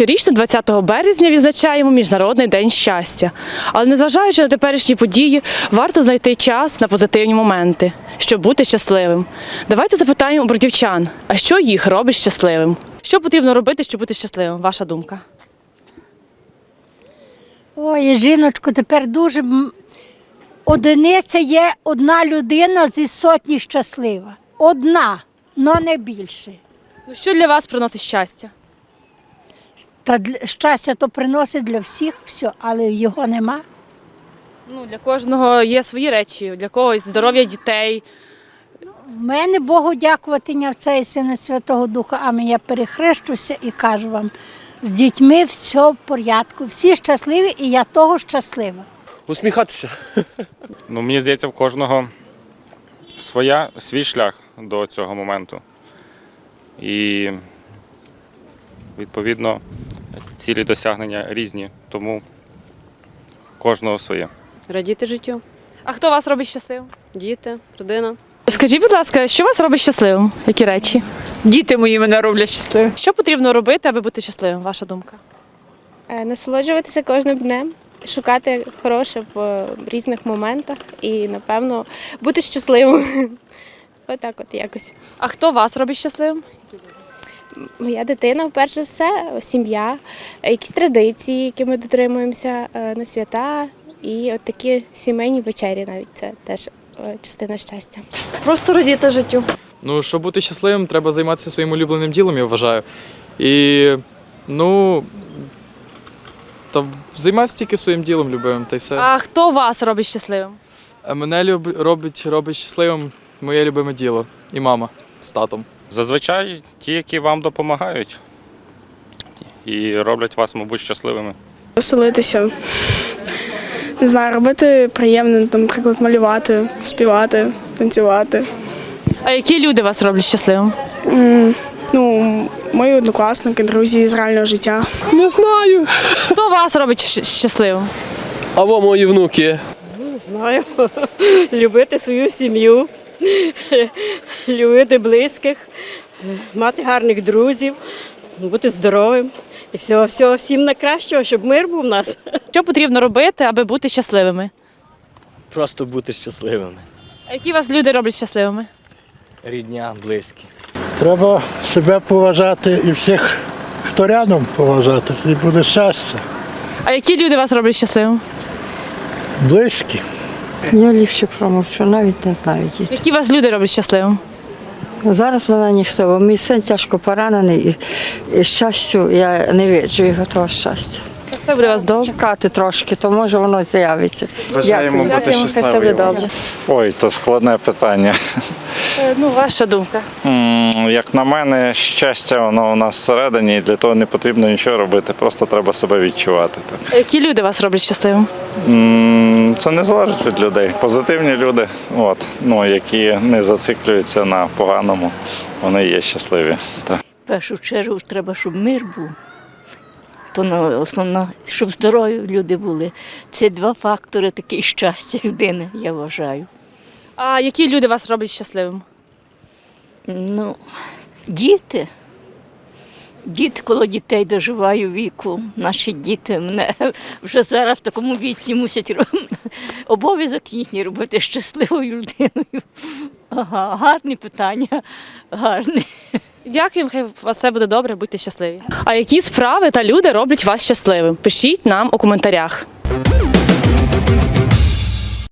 Щорічно 20 березня відзначаємо Міжнародний день щастя. Але незважаючи на теперішні події, варто знайти час на позитивні моменти, щоб бути щасливим. Давайте запитаємо у бродівчан, а що їх робить щасливим? Що потрібно робити, щоб бути щасливим? Ваша думка? Ой, жіночко, тепер дуже одиниця є одна людина зі сотні щаслива. Одна, але не більше. Ну що для вас приносить щастя? Та для, щастя то приносить для всіх все, але його нема. Ну для кожного є свої речі, для когось здоров'я дітей. В мене Богу дякувати в цей сина Святого Духа, а я перехрещуся і кажу вам, з дітьми все в порядку, всі щасливі, і я того щаслива. Усміхатися. Ну, мені здається, в кожного своя, свій шлях до цього моменту. І відповідно цілі досягнення різні, тому кожного своє. Радіти життю. А хто вас робить щасливим? Діти, родина. Скажіть, будь ласка, що вас робить щасливим? Які речі? Діти мої мене роблять щасливим. Що потрібно робити, аби бути щасливим? Ваша думка? Е, Насолоджуватися кожним днем, шукати хороше в різних моментах і, напевно, бути щасливим. Отак от якось. А хто вас робить щасливим? Моя дитина, перш за все, сім'я, якісь традиції, які ми дотримуємося е, на свята, і от такі сімейні вечері навіть це теж е, частина щастя. Просто радіти життю. Ну, щоб бути щасливим, треба займатися своїм улюбленим ділом, я вважаю. І ну. Та займатися тільки своїм ділом любимим, та й все. А хто вас робить щасливим? Мене люб... робить, робить щасливим моє любиме діло. І мама з татом. Зазвичай ті, які вам допомагають і роблять вас, мабуть, щасливими. Веселитися. Не знаю, робити приємне, там, наприклад, малювати, співати, танцювати. А які люди вас роблять щасливим? М, Ну, мої однокласники, друзі з реального життя. Не знаю. Хто вас робить щ- щасливим? Або мої внуки. Знаю, любити свою сім'ю, любити близьких, мати гарних друзів, бути здоровим і всього, всього всім найкращого, щоб мир був у нас. Що потрібно робити, аби бути щасливими? Просто бути щасливими. А які вас люди роблять щасливими? Рідня, близькі. Треба себе поважати і всіх, хто рядом поважати, і буде щастя. А які люди вас роблять щасливим? Близькі. Я ліпше промовчу, навіть не знаю діти. Які вас люди роблять щасливим? Зараз мене ніхто, бо мій син тяжко поранений і, і щастю я не віджу його того щастя. Все буде вас добре. Чекати трошки, то може воно з'явиться. Бажаємо бути щасливим. хай все буде добре. Ой, то складне питання. Е, Ну, ваша думка. Як на мене, щастя, воно у нас всередині, і для того не потрібно нічого робити, просто треба себе відчувати. Так. Які люди вас роблять щасливим? Це не залежить від людей. Позитивні люди, от, ну, які не зациклюються на поганому, вони є щасливі. Так. В першу чергу треба, щоб мир був. То на- основно, щоб здорові люди були. Це два фактори такі щастя людини, я вважаю. А які люди вас роблять щасливим? Ну, діти. Діти, коло дітей доживаю віку. Наші діти мене вже зараз в такому віці мусять обов'язок їхній робити щасливою людиною. Ага, гарні питання, гарні. Дякуємо, хай у вас все буде добре, будьте щасливі. А які справи та люди роблять вас щасливим? Пишіть нам у коментарях.